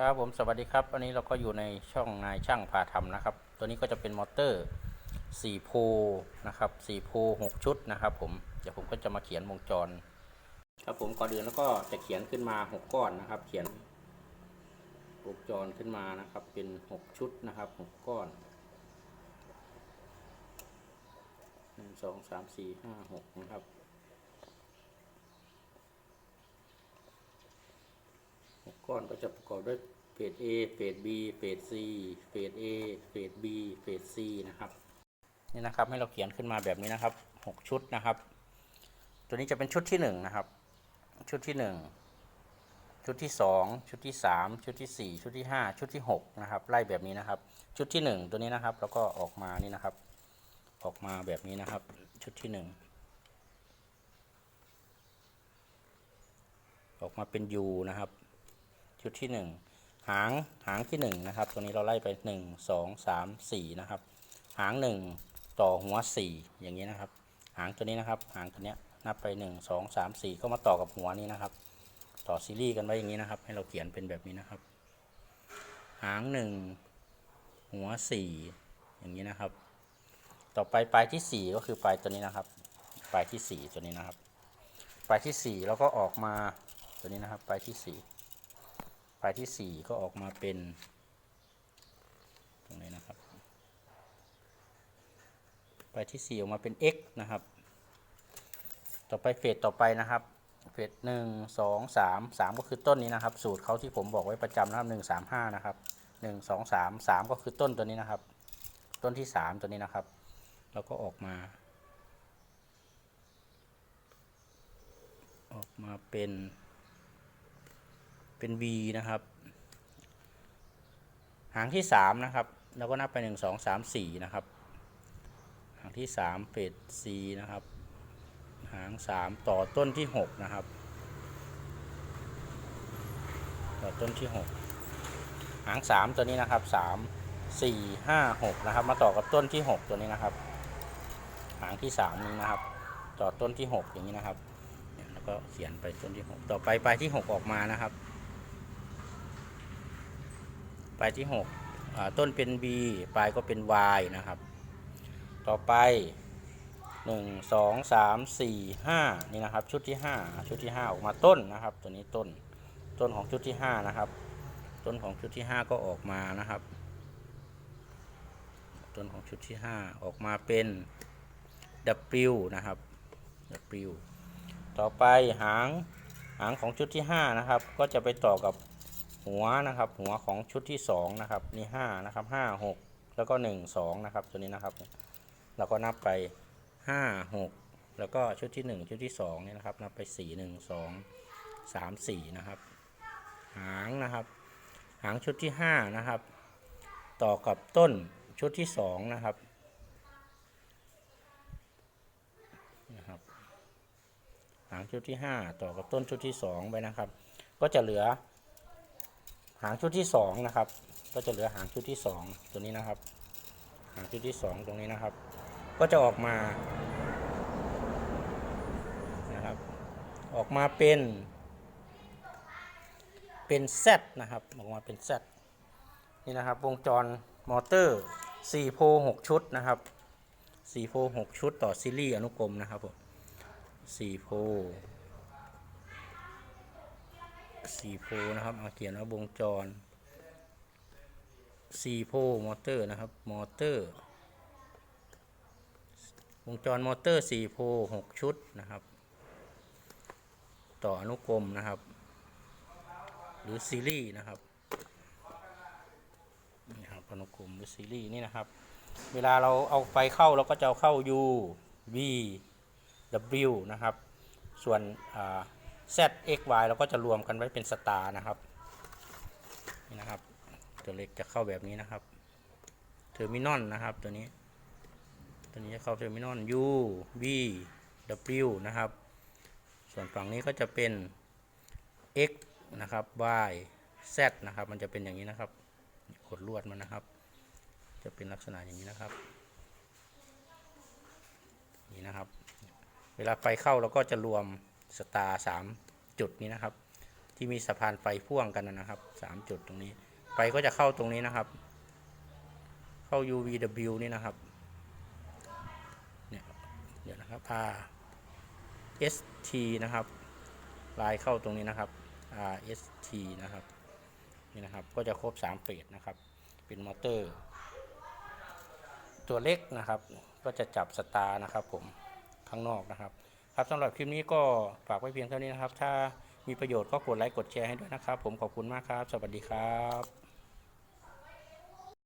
ครับผมสวัสดีครับวันนี้เราก็อยู่ในช่องนายช่างพาทำนะครับ ตัวนี้ก็จะเป็นมอเตอร์4โพลนะครับ4โพล6ชุดนะครับ ผมเดี๋ยวผมก็จะมาเขียนวงจร ครับผมก่อนอื่นแล้วก็จะเขียนขึ้นมา 6 ก้อนนะครับ เขียนวงจรขึ้นมานะครับ เป็น 6 ชุดนะครับ 6 ก้อนหนึ่งสองสามสี่ห้าหกนะครับ ก้อนก็จะประกอบด้วยเฟส A เฟส B เฟส C เฟส A เฟส B เฟส C นะครับนี่นะครับให้เราเขียนขึ้นมาแบบนี้นะครับ 6 ชุดนะครับ ตัวนี้จะเป็นชุดที่1นะครับ ชุดที่ 1 ชุดที่ 2 ชุดที่ 3 ชุดที่ 4 ชุดที่ 5 ชุดที่6นะครับไล่แบบนี้นะครับ ชุดที่ 1 ตัวนี้นะครับ แล้วก็ออกมานี่นะครับ ออกมาแบบนี้นะครับ ชุดที่ 1ออกมาเป็น U นะครับ ชุดที่หนึ่งหางหางที่หนึ่งนะครับตัวนี้เราไล่ไปหนึ่งสองสามสี่นะครับหางหนึ่งต่อหัวสี่อย่างนี้นะครับ หางตัวนี้นะครับ หางตัวเนี้ยนับไปหนึ่งสองสามสี่ก็มาต่อกับหัวนี้นะครับ ต่อซีรีส์กันไว้อย่างนี้นะครับ ให้เราเขียนเป็นแบบนี้นะครับ หางหนึ่งหัวสี่อย่างนี้นะครับ ต่อไปปลายที่สี่ก็คือปลายตัวนี้นะครับ ปลายที่สี่ตัวนี้นะครับ ปลายที่สี่แล้วก็ออกมาตัวนี้นะครับ ปลายที่สี่ ลายที่ 4 ก็ออกมาเป็นตรงนี้นะครับปลายที่ 4 ออกมาเป็น x นะครับ ต่อไปเฟสต่อไปนะครับ เฟสหนึ่งสองสามสามก็คือต้นนี้นะครับ สูตรเขาที่ผมบอกไว้ประจำนะครับหนึ่งสามห้านะครับหนึ่งสองสามสามก็คือต้นตัวนี้นะครับ ต้นที่สามตัวนี้นะครับ แล้วก็ออกมา ออกมาเป็น เป็น V นะครับ หางที่3นะครับแล้วก็นับไป 1 2 3 4 นะครับ หางที่3เฟส C นะครับ หาง 3 ต่อต้นที่ 6 นะครับ ต่อต้นที่ 6 หาง 3 ตัวนี้นะครับ 3 4 5 6 นะครับ มาต่อกับต้นที่ 6 ตัวนี้นะครับ หางที่ 3 นี้นะครับ ต่อต้นที่ 6 อย่างนี้นะครับ แล้วก็เขียนไปต้นที่ 6 ต่อไปปลายที่ 6 ออกมานะครับ ปลายที่6ต้นเป็น B ปลายก็เป็น Y นะครับ ต่อไป 1 2 3 4 5 นี่นะครับ ชุดที่ 5 ชุดที่ 5 ออกมาต้นนะครับ ตัวนี้ต้นต้นของชุดที่ 5 นะครับ ต้นของชุดที่ 5 ก็ออกมานะครับ ต้นของชุดที่ 5 ออกมาเป็น W นะครับ W ต่อไปหางหางของชุดที่ 5 นะครับ ก็จะไปต่อกับ หัวนะครับ หัวของชุดที่2นะครับนี่5นะครับ5 6 แล้วก็ 1 2 นะครับ ตัวนี้นะครับเราก็นับไป 5 6 แล้วก็ชุดที่ 1 ชุดที่2นี่นะครับนับไป 4 1 2 3 4นะครับหางนะครับ หางชุดที่ 5 นะครับ ต่อกับต้นชุดที่ 2 นะครับนะครับ หางชุดที่ 5 ต่อกับต้นชุดที่ 2 ไปนะครับ ก็จะเหลือ หางชุดที่2นะครับ ก็จะเหลือหางชุดที่2ตัวนี้นะครับ หางชุดที่2ตรงนี้นะครับ ก็จะออกมานะครับออกมาเป็น เป็น Z นะครับออกมาเป็น Z นี่นะครับวงจรมอเตอร์4โพล6ชุดนะครับ4โพล6ชุดต่อซีรีส์อนุกรมนะครับผม4โพ ล4โพลนะครับเอาเขียนว่าวงจร4โพลมอเตอร์นะครับ มอเตอร์ วงจรมอเตอร์4โพล6ชุดนะครับ ต่ออนุกรมนะครับ หรือซีรีส์นะครับนี่ครับอนุกรมหรือซีรีส์นี่นะครับ เวลาเราเอาไฟเข้าเราก็จะเอาเข้า U V W นะครับ ส่วนอ่า Z X Y เราก็จะรวมกันไว้เป็นสตาร์นะครับนี่นะครับ ตัวเล็กจะเข้าแบบนี้นะครับเทอร์มินอลนะครับตัวนี้ ตัวนี้จะเข้าเทอร์มินอล U V W นะครับ ส่วนฝั่งนี้ก็จะเป็น X นะครับ Y Z นะครับ มันจะเป็นอย่างนี้นะครับกดลวดมันนะครับ จะเป็นลักษณะอย่างนี้นะครับ นี่นะครับ เวลาไฟเข้าเราก็จะรวม สตาร์สามจุดนี้นะครับ ที่มีสะพานไฟพ่วงกันนะครับสามจุดตรงนี้ ไฟก็จะเข้าตรงนี้นะครับ เข้า UVW นี่นะครับเนี่ยเดี๋ยวนะครับ R S T นะครับลายเข้าตรงนี้นะครับ R S T นะครับนี่นะครับก็จะครบ3เฟสนะครับ เป็นมอเตอร์ ตัวเล็กนะครับ ก็จะจับสตาร์นะครับผมข้างนอกนะครับ ครับสำหรับคลิปนี้ก็ฝากไว้เพียงเท่านี้นะครับ ถ้ามีประโยชน์ก็กดไลค์กดแชร์ให้ด้วยนะครับ ผมขอบคุณมากครับ สวัสดีครับ